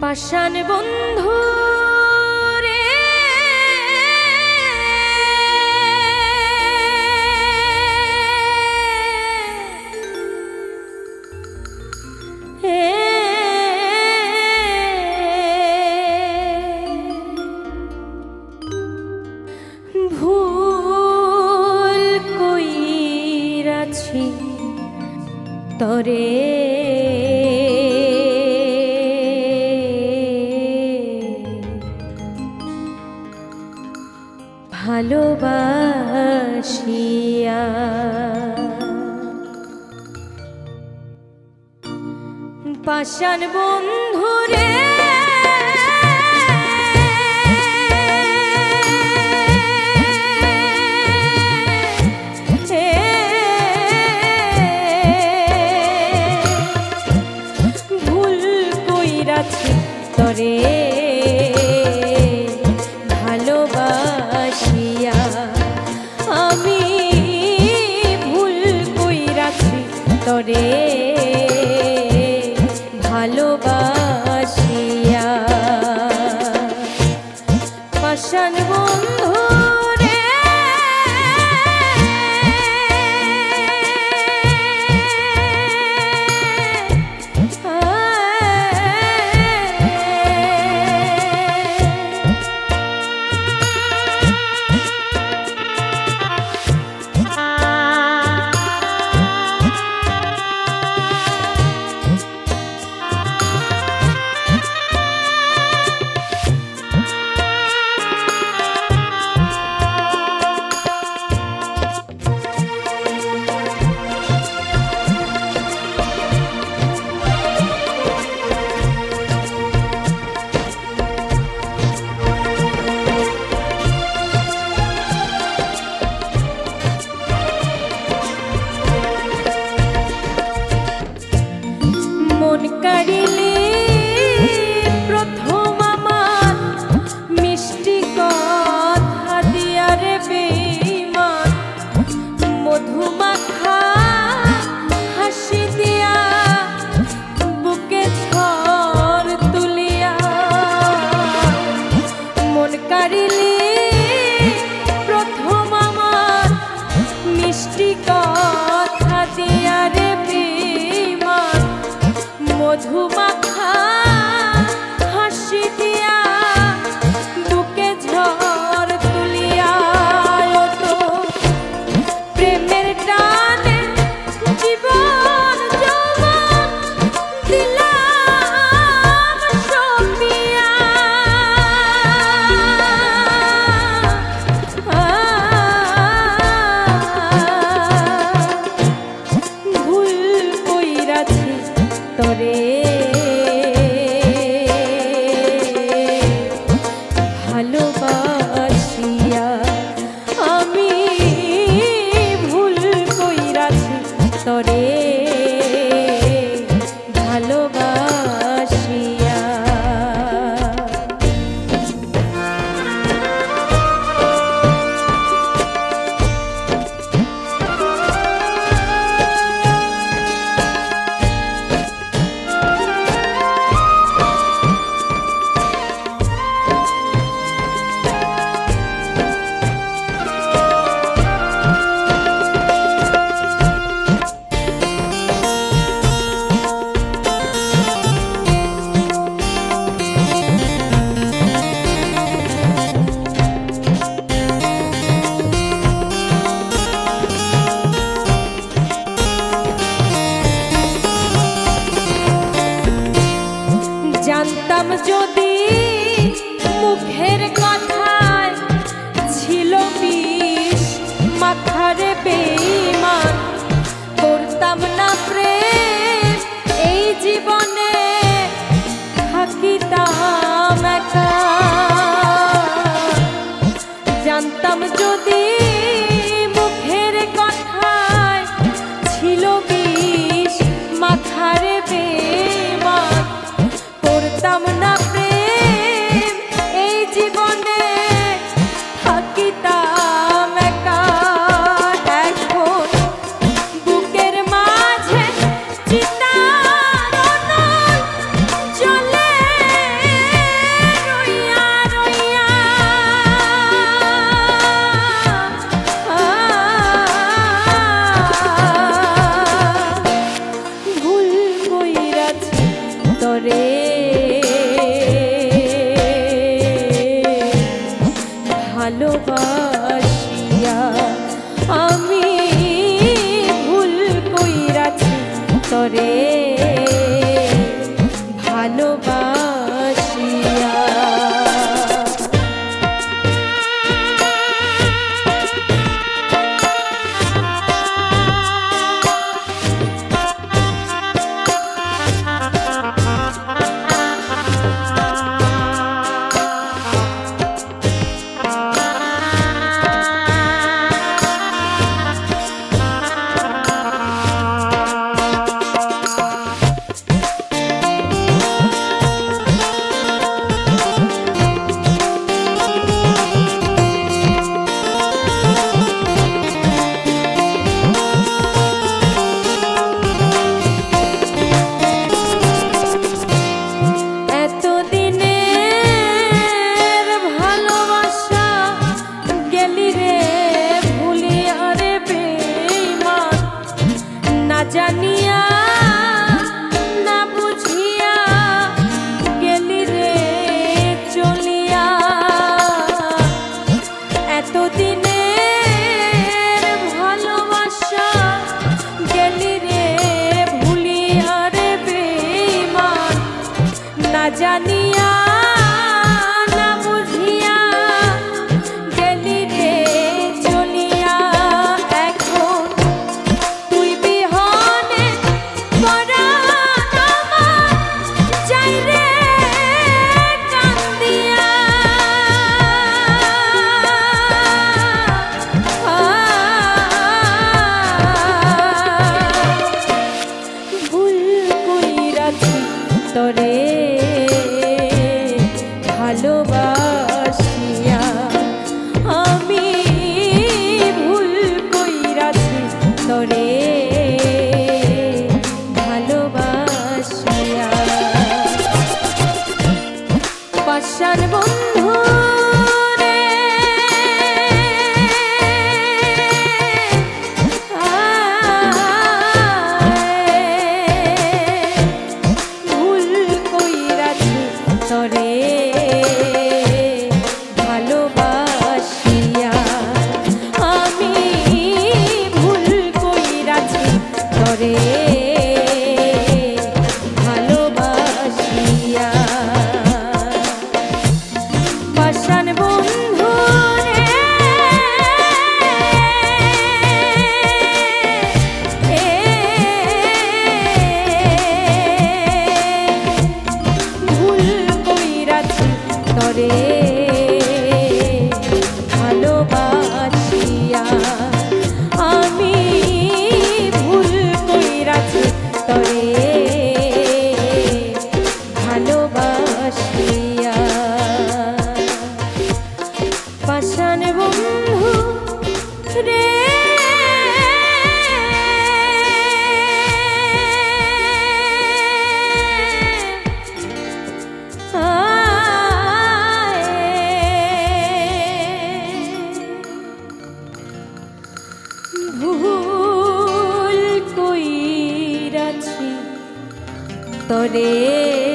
পাষাণ বন্ধু। ভালোবাসিয়া। পাশান বন্ধুরে ভাসিয়া আমি ভুল কই কইরাছি তরে Sorry. জানতাম যদি I know. ভালোবাসি তোরে। ভালোবাসিয়া আমি ভুল কইরাছি তোরে। ভালোবাসিয়া পাশার বন্ধু তরে